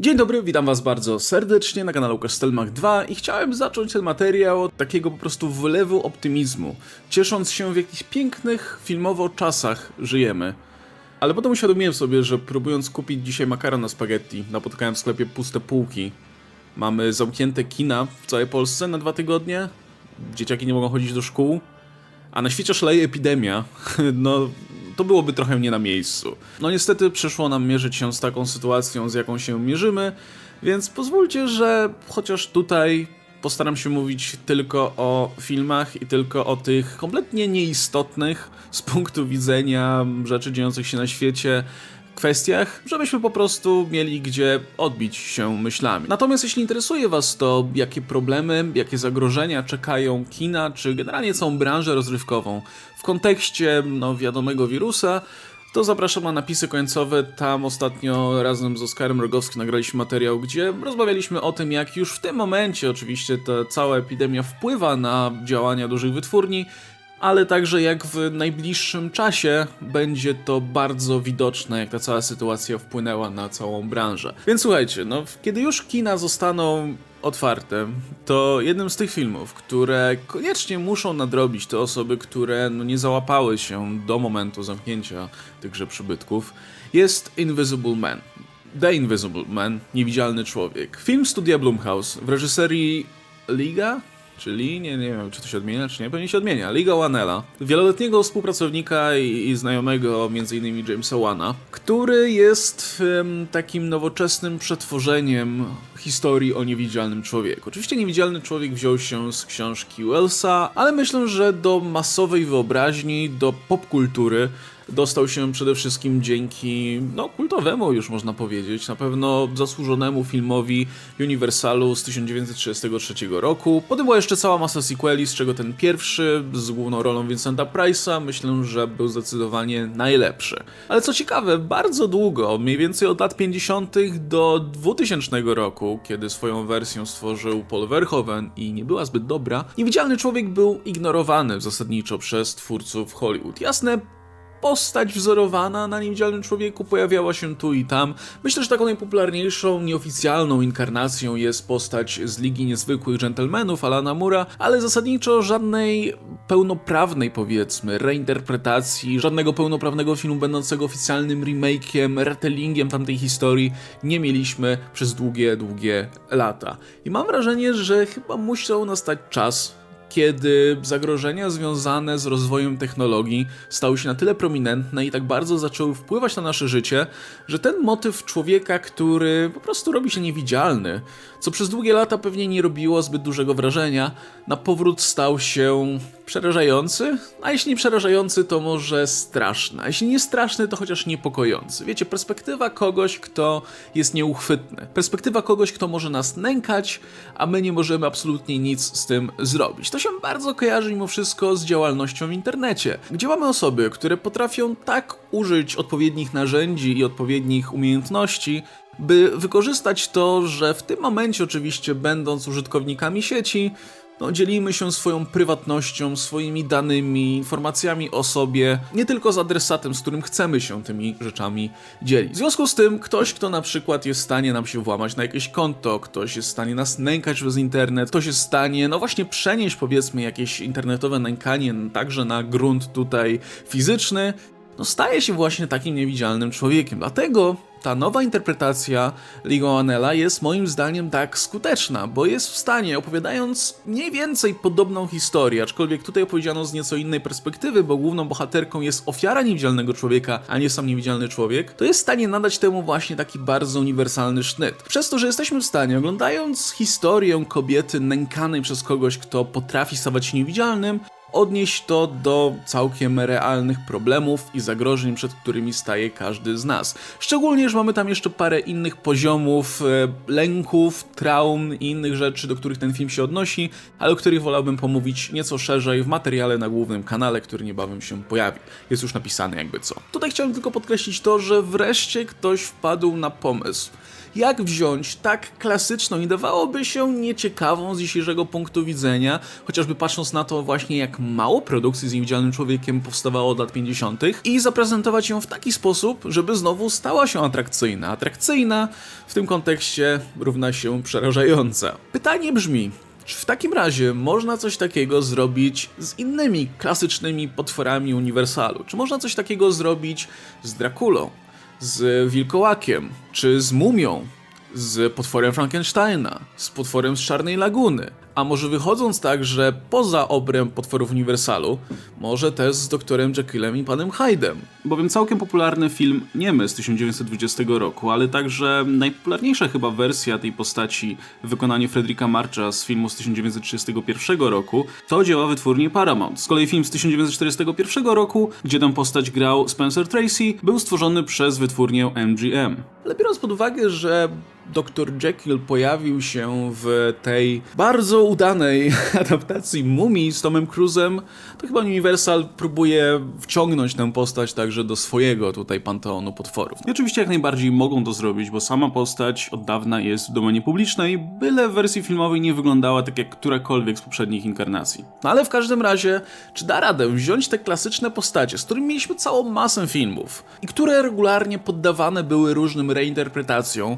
Dzień dobry, witam was bardzo serdecznie na kanale Kastelmach 2 i chciałem zacząć ten materiał od takiego po prostu wylewu optymizmu, ciesząc się w jakichś pięknych filmowo czasach żyjemy. Ale potem uświadomiłem sobie, że próbując kupić dzisiaj makaron na spaghetti, napotkałem w sklepie puste półki. Mamy zamknięte kina w całej Polsce na dwa tygodnie, dzieciaki nie mogą chodzić do szkół, a na świecie szaleje epidemia. No, to byłoby trochę nie na miejscu. No niestety przyszło nam mierzyć się z taką sytuacją, z jaką się mierzymy, więc pozwólcie, że chociaż tutaj postaram się mówić tylko o filmach i tylko o tych kompletnie nieistotnych z punktu widzenia rzeczy dziejących się na świecie kwestiach, żebyśmy po prostu mieli gdzie odbić się myślami. Natomiast jeśli interesuje Was to, jakie problemy, jakie zagrożenia czekają kina, czy generalnie całą branżę rozrywkową w kontekście no, wiadomego wirusa, to zapraszam na napisy końcowe. Tam ostatnio razem z Oskarem Rogowskim nagraliśmy materiał, gdzie rozmawialiśmy o tym, jak już w tym momencie oczywiście ta cała epidemia wpływa na działania dużych wytwórni, ale także jak w najbliższym czasie będzie to bardzo widoczne, jak ta cała sytuacja wpłynęła na całą branżę. Więc słuchajcie, no kiedy już kina zostaną otwarte, to jednym z tych filmów, które koniecznie muszą nadrobić te osoby, które no, nie załapały się do momentu zamknięcia tychże przybytków, jest Invisible Man. The Invisible Man, Niewidzialny Człowiek. Film studia Blumhouse w reżyserii Liga? Czyli nie, nie wiem, czy to się odmienia, czy nie, pewnie się odmienia. Liga Wanella, wieloletniego współpracownika i, i znajomego m.in. Jamesa Wana, który jest em, takim nowoczesnym przetworzeniem historii o niewidzialnym człowieku. Oczywiście niewidzialny człowiek wziął się z książki Wellsa, ale myślę, że do masowej wyobraźni, do popkultury dostał się przede wszystkim dzięki, no, kultowemu już można powiedzieć, na pewno zasłużonemu filmowi Universalu z 1933 roku. Potem była jeszcze cała masa sequeli, z czego ten pierwszy, z główną rolą Vincenta Price'a, myślę, że był zdecydowanie najlepszy. Ale co ciekawe, bardzo długo, mniej więcej od lat 50. do 2000 roku, kiedy swoją wersję stworzył Paul Verhoeven i nie była zbyt dobra, Niewidzialny Człowiek był ignorowany zasadniczo przez twórców Hollywood. Jasne, postać wzorowana na niewidzialnym człowieku pojawiała się tu i tam. Myślę, że taką najpopularniejszą, nieoficjalną inkarnacją jest postać z Ligi Niezwykłych Gentlemanów Alana Mura, ale zasadniczo żadnej pełnoprawnej, powiedzmy, reinterpretacji, żadnego pełnoprawnego filmu będącego oficjalnym remake'iem, retellingiem tamtej historii nie mieliśmy przez długie, długie lata. I mam wrażenie, że chyba musiał nastać czas, kiedy zagrożenia związane z rozwojem technologii stały się na tyle prominentne i tak bardzo zaczęły wpływać na nasze życie, że ten motyw człowieka, który po prostu robi się niewidzialny, co przez długie lata pewnie nie robiło zbyt dużego wrażenia, na powrót stał się przerażający, a jeśli nie przerażający, to może straszny, a jeśli nie straszny, to chociaż niepokojący. Wiecie, perspektywa kogoś, kto jest nieuchwytny, perspektywa kogoś, kto może nas nękać, a my nie możemy absolutnie nic z tym zrobić. To się bardzo kojarzy mimo wszystko z działalnością w internecie, gdzie mamy osoby, które potrafią tak użyć odpowiednich narzędzi i odpowiednich umiejętności, by wykorzystać to, że w tym momencie oczywiście będąc użytkownikami sieci, no, dzielimy się swoją prywatnością, swoimi danymi, informacjami o sobie, nie tylko z adresatem, z którym chcemy się tymi rzeczami dzielić. W związku z tym, ktoś, kto na przykład jest w stanie nam się włamać na jakieś konto, ktoś jest w stanie nas nękać przez internet, ktoś jest w stanie, no właśnie, przenieść powiedzmy jakieś internetowe nękanie także na grunt tutaj fizyczny, no staje się właśnie takim niewidzialnym człowiekiem. Dlatego ta nowa interpretacja Ligo Anela jest moim zdaniem tak skuteczna, bo jest w stanie, opowiadając mniej więcej podobną historię, aczkolwiek tutaj opowiedziano z nieco innej perspektywy, bo główną bohaterką jest ofiara niewidzialnego człowieka, a nie sam niewidzialny człowiek, to jest w stanie nadać temu właśnie taki bardzo uniwersalny sznyt. Przez to, że jesteśmy w stanie, oglądając historię kobiety nękanej przez kogoś, kto potrafi stawać się niewidzialnym, odnieść to do całkiem realnych problemów i zagrożeń, przed którymi staje każdy z nas. Szczególnie, że mamy tam jeszcze parę innych poziomów e, lęków, traum i innych rzeczy, do których ten film się odnosi, ale o których wolałbym pomówić nieco szerzej w materiale na głównym kanale, który niebawem się pojawi. Jest już napisany jakby co. Tutaj chciałem tylko podkreślić to, że wreszcie ktoś wpadł na pomysł jak wziąć tak klasyczną i dawałoby się nieciekawą z dzisiejszego punktu widzenia, chociażby patrząc na to właśnie jak mało produkcji z niewidzialnym człowiekiem powstawało od lat 50. i zaprezentować ją w taki sposób, żeby znowu stała się atrakcyjna. Atrakcyjna w tym kontekście równa się przerażająca. Pytanie brzmi, czy w takim razie można coś takiego zrobić z innymi klasycznymi potworami Uniwersalu? Czy można coś takiego zrobić z Drakulą, z Wilkołakiem, czy z Mumią, z potworem Frankensteina, z potworem z Czarnej Laguny? A może wychodząc także poza obręb potworów Uniwersalu, może też z doktorem Jekyllem i panem Hyde'em? Bowiem całkiem popularny film Niemy z 1920 roku, ale także najpopularniejsza chyba wersja tej postaci w wykonaniu Marcha z filmu z 1931 roku to dzieła wytwórni Paramount. Z kolei film z 1941 roku, gdzie tę postać grał Spencer Tracy, był stworzony przez wytwórnię MGM. Ale biorąc pod uwagę, że dr Jekyll pojawił się w tej bardzo udanej adaptacji Mumii z Tomem Cruise'em, to chyba Universal próbuje wciągnąć tę postać także do swojego tutaj panteonu potworów. I oczywiście jak najbardziej mogą to zrobić, bo sama postać od dawna jest w domenie publicznej, byle w wersji filmowej nie wyglądała tak jak którakolwiek z poprzednich inkarnacji. No ale w każdym razie, czy da radę wziąć te klasyczne postacie, z którymi mieliśmy całą masę filmów i które regularnie poddawane były różnym reinterpretacjom,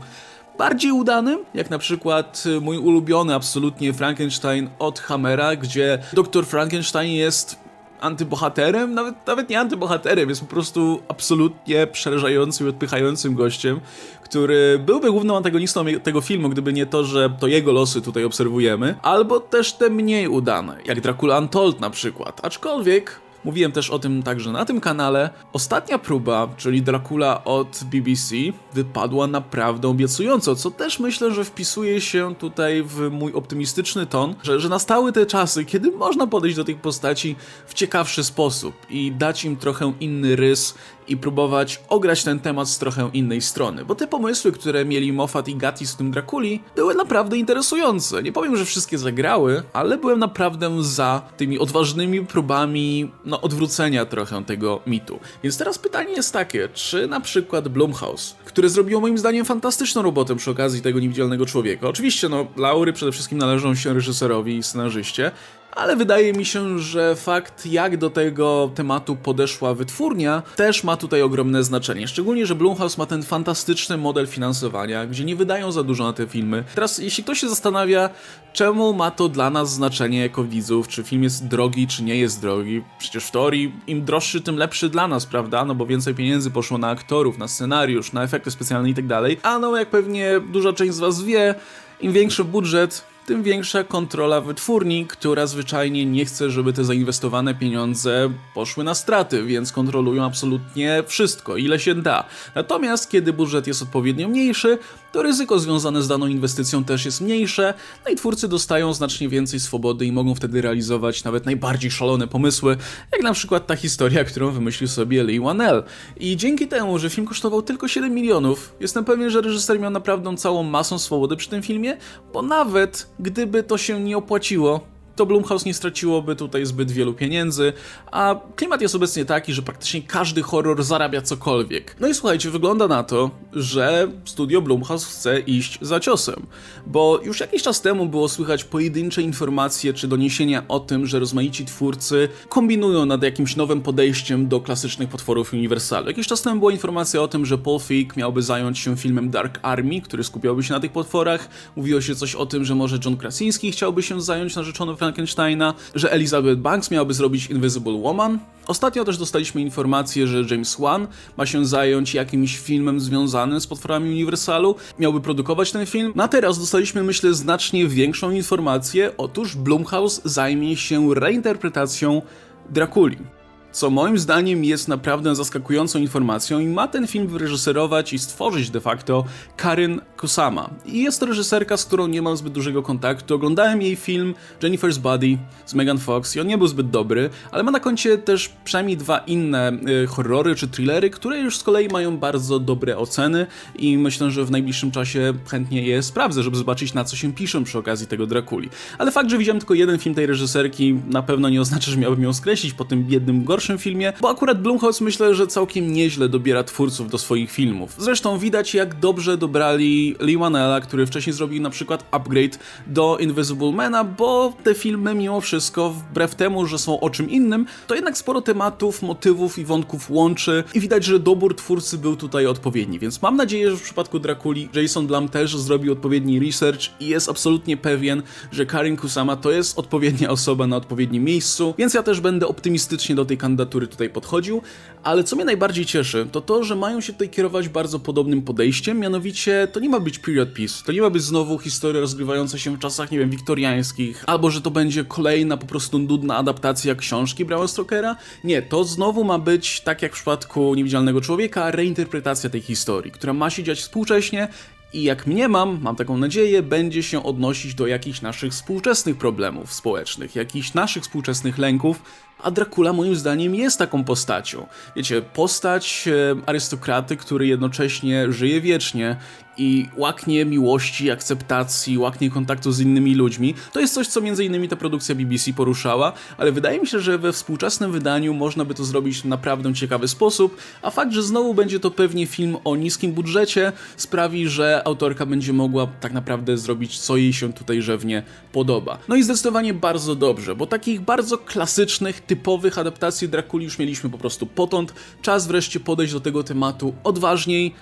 bardziej udanym, jak na przykład y, mój ulubiony absolutnie Frankenstein od Hammera, gdzie doktor Frankenstein jest antybohaterem, nawet, nawet nie antybohaterem, jest po prostu absolutnie przerażającym i odpychającym gościem, który byłby główną antagonistą tego filmu, gdyby nie to, że to jego losy tutaj obserwujemy, albo też te mniej udane, jak Dracula Untold na przykład. Aczkolwiek Mówiłem też o tym także na tym kanale. Ostatnia próba, czyli Dracula od BBC, wypadła naprawdę obiecująco, co też myślę, że wpisuje się tutaj w mój optymistyczny ton, że, że nastały te czasy, kiedy można podejść do tych postaci w ciekawszy sposób i dać im trochę inny rys i próbować ograć ten temat z trochę innej strony, bo te pomysły, które mieli Moffat i Gatiss w tym Drakuli, były naprawdę interesujące. Nie powiem, że wszystkie zagrały, ale byłem naprawdę za tymi odważnymi próbami no, odwrócenia trochę tego mitu. Więc teraz pytanie jest takie, czy na przykład Blumhouse, które zrobiło moim zdaniem fantastyczną robotę przy okazji tego niewidzialnego człowieka, oczywiście no, laury przede wszystkim należą się reżyserowi i scenarzyście, ale wydaje mi się, że fakt, jak do tego tematu podeszła wytwórnia, też ma tutaj ogromne znaczenie. Szczególnie, że Blumhouse ma ten fantastyczny model finansowania, gdzie nie wydają za dużo na te filmy. Teraz, jeśli ktoś się zastanawia, czemu ma to dla nas znaczenie jako widzów, czy film jest drogi, czy nie jest drogi, przecież w teorii im droższy, tym lepszy dla nas, prawda? No bo więcej pieniędzy poszło na aktorów, na scenariusz, na efekty specjalne i tak. A no, jak pewnie duża część z Was wie, im większy budżet, tym większa kontrola wytwórni, która zwyczajnie nie chce, żeby te zainwestowane pieniądze poszły na straty, więc kontrolują absolutnie wszystko, ile się da. Natomiast kiedy budżet jest odpowiednio mniejszy, to ryzyko związane z daną inwestycją też jest mniejsze, no i twórcy dostają znacznie więcej swobody i mogą wtedy realizować nawet najbardziej szalone pomysły, jak na przykład ta historia, którą wymyślił sobie Lee Wanell. I dzięki temu, że film kosztował tylko 7 milionów, jestem pewien, że reżyser miał naprawdę całą masę swobody przy tym filmie, bo nawet gdyby to się nie opłaciło, to Blumhouse nie straciłoby tutaj zbyt wielu pieniędzy, a klimat jest obecnie taki, że praktycznie każdy horror zarabia cokolwiek. No i słuchajcie, wygląda na to, że studio Blumhouse chce iść za ciosem, bo już jakiś czas temu było słychać pojedyncze informacje czy doniesienia o tym, że rozmaici twórcy kombinują nad jakimś nowym podejściem do klasycznych potworów Universalu. Jakiś czas temu była informacja o tym, że Paul Feig miałby zająć się filmem Dark Army, który skupiałby się na tych potworach. Mówiło się coś o tym, że może John Krasinski chciałby się zająć narzeczoną Frankensteina, że Elizabeth Banks miałaby zrobić Invisible Woman. Ostatnio też dostaliśmy informację, że James Wan ma się zająć jakimś filmem związanym z potworami Universalu, miałby produkować ten film. No a teraz dostaliśmy, myślę, znacznie większą informację. Otóż Blumhouse zajmie się reinterpretacją Drakuli co moim zdaniem jest naprawdę zaskakującą informacją i ma ten film wyreżyserować i stworzyć de facto Karin Kusama. I jest to reżyserka, z którą nie mam zbyt dużego kontaktu. Oglądałem jej film Jennifer's Body z Megan Fox i on nie był zbyt dobry, ale ma na koncie też przynajmniej dwa inne y, horrory czy thrillery, które już z kolei mają bardzo dobre oceny i myślę, że w najbliższym czasie chętnie je sprawdzę, żeby zobaczyć na co się piszą przy okazji tego Drakuli. Ale fakt, że widziałem tylko jeden film tej reżyserki na pewno nie oznacza, że miałbym ją skreślić po tym biednym gorszym gorszym filmie, bo akurat Blumhouse myślę, że całkiem nieźle dobiera twórców do swoich filmów. Zresztą widać jak dobrze dobrali Lee Wanella, który wcześniej zrobił na przykład upgrade do Invisible Mana, bo te filmy mimo wszystko, wbrew temu, że są o czym innym, to jednak sporo tematów, motywów i wątków łączy i widać, że dobór twórcy był tutaj odpowiedni, więc mam nadzieję, że w przypadku Drakuli Jason Blum też zrobił odpowiedni research i jest absolutnie pewien, że Karin Kusama to jest odpowiednia osoba na odpowiednim miejscu, więc ja też będę optymistycznie do tej kandydatury tutaj podchodził, ale co mnie najbardziej cieszy, to to, że mają się tutaj kierować bardzo podobnym podejściem, mianowicie to nie ma być period piece, to nie ma być znowu historia rozgrywająca się w czasach, nie wiem, wiktoriańskich, albo że to będzie kolejna po prostu nudna adaptacja książki Brama Stokera. Nie, to znowu ma być, tak jak w przypadku Niewidzialnego Człowieka, reinterpretacja tej historii, która ma się dziać współcześnie i jak mniemam, mam taką nadzieję, będzie się odnosić do jakichś naszych współczesnych problemów społecznych, jakichś naszych współczesnych lęków, a Dracula moim zdaniem jest taką postacią. Wiecie, postać e, arystokraty, który jednocześnie żyje wiecznie i łaknie miłości, akceptacji, łaknie kontaktu z innymi ludźmi. To jest coś, co między innymi ta produkcja BBC poruszała, ale wydaje mi się, że we współczesnym wydaniu można by to zrobić w naprawdę ciekawy sposób, a fakt, że znowu będzie to pewnie film o niskim budżecie, sprawi, że autorka będzie mogła tak naprawdę zrobić, co jej się tutaj rzewnie podoba. No i zdecydowanie bardzo dobrze, bo takich bardzo klasycznych, typowych adaptacji Drakuli już mieliśmy po prostu potąd. Czas wreszcie podejść do tego tematu odważniej,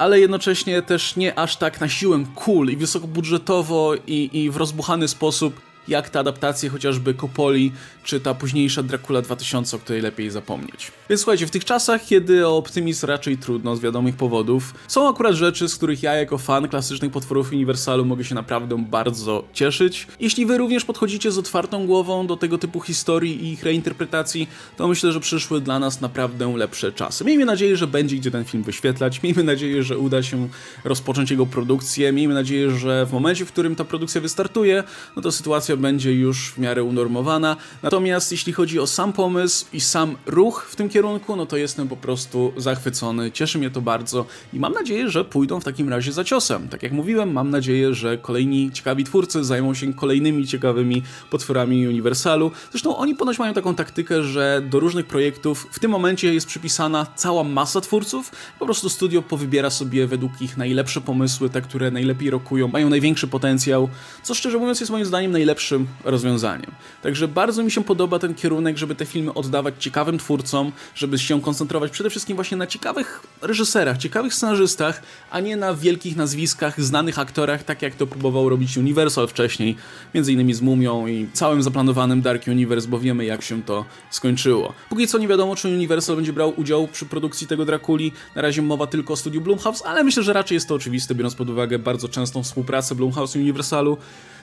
ale jednocześnie też nie aż tak na siłę cool i wysokobudżetowo i, i w rozbuchany sposób, jak te adaptacje chociażby Coppoli, czy ta późniejsza Dracula 2000, o której lepiej zapomnieć. Więc słuchajcie, w tych czasach, kiedy o optymizm raczej trudno z wiadomych powodów, są akurat rzeczy, z których ja jako fan klasycznych potworów Uniwersalu mogę się naprawdę bardzo cieszyć. Jeśli wy również podchodzicie z otwartą głową do tego typu historii i ich reinterpretacji, to myślę, że przyszły dla nas naprawdę lepsze czasy. Miejmy nadzieję, że będzie gdzie ten film wyświetlać, miejmy nadzieję, że uda się rozpocząć jego produkcję, miejmy nadzieję, że w momencie, w którym ta produkcja wystartuje, no to sytuacja będzie już w miarę unormowana. Natomiast jeśli chodzi o sam pomysł i sam ruch w tym kierunku, no to jestem po prostu zachwycony, cieszy mnie to bardzo i mam nadzieję, że pójdą w takim razie za ciosem. Tak jak mówiłem, mam nadzieję, że kolejni ciekawi twórcy zajmą się kolejnymi ciekawymi potworami Uniwersalu. Zresztą oni ponoć mają taką taktykę, że do różnych projektów w tym momencie jest przypisana cała masa twórców. Po prostu studio powybiera sobie według ich najlepsze pomysły, te, które najlepiej rokują, mają największy potencjał, co szczerze mówiąc jest moim zdaniem najlepszym rozwiązaniem. Także bardzo mi się podoba ten kierunek, żeby te filmy oddawać ciekawym twórcom, żeby się koncentrować przede wszystkim właśnie na ciekawych reżyserach, ciekawych scenarzystach, a nie na wielkich nazwiskach, znanych aktorach, tak jak to próbował robić Universal wcześniej, między innymi z Mumią i całym zaplanowanym Dark Universe, bo wiemy jak się to skończyło. Póki co nie wiadomo, czy Universal będzie brał udział przy produkcji tego Drakuli, na razie mowa tylko o studiu Blumhouse, ale myślę, że raczej jest to oczywiste, biorąc pod uwagę bardzo częstą współpracę Blumhouse i Universalu.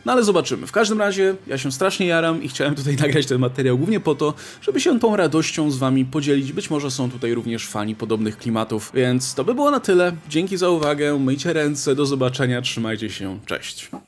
No ale zobaczymy. W każdym razie ja się strasznie jaram i chciałem tutaj nagrać ten materiał głównie po to, żeby się tą radością z wami podzielić. Być może są tutaj również fani podobnych klimatów, więc to by było na tyle. Dzięki za uwagę, myjcie ręce, do zobaczenia, trzymajcie się, cześć.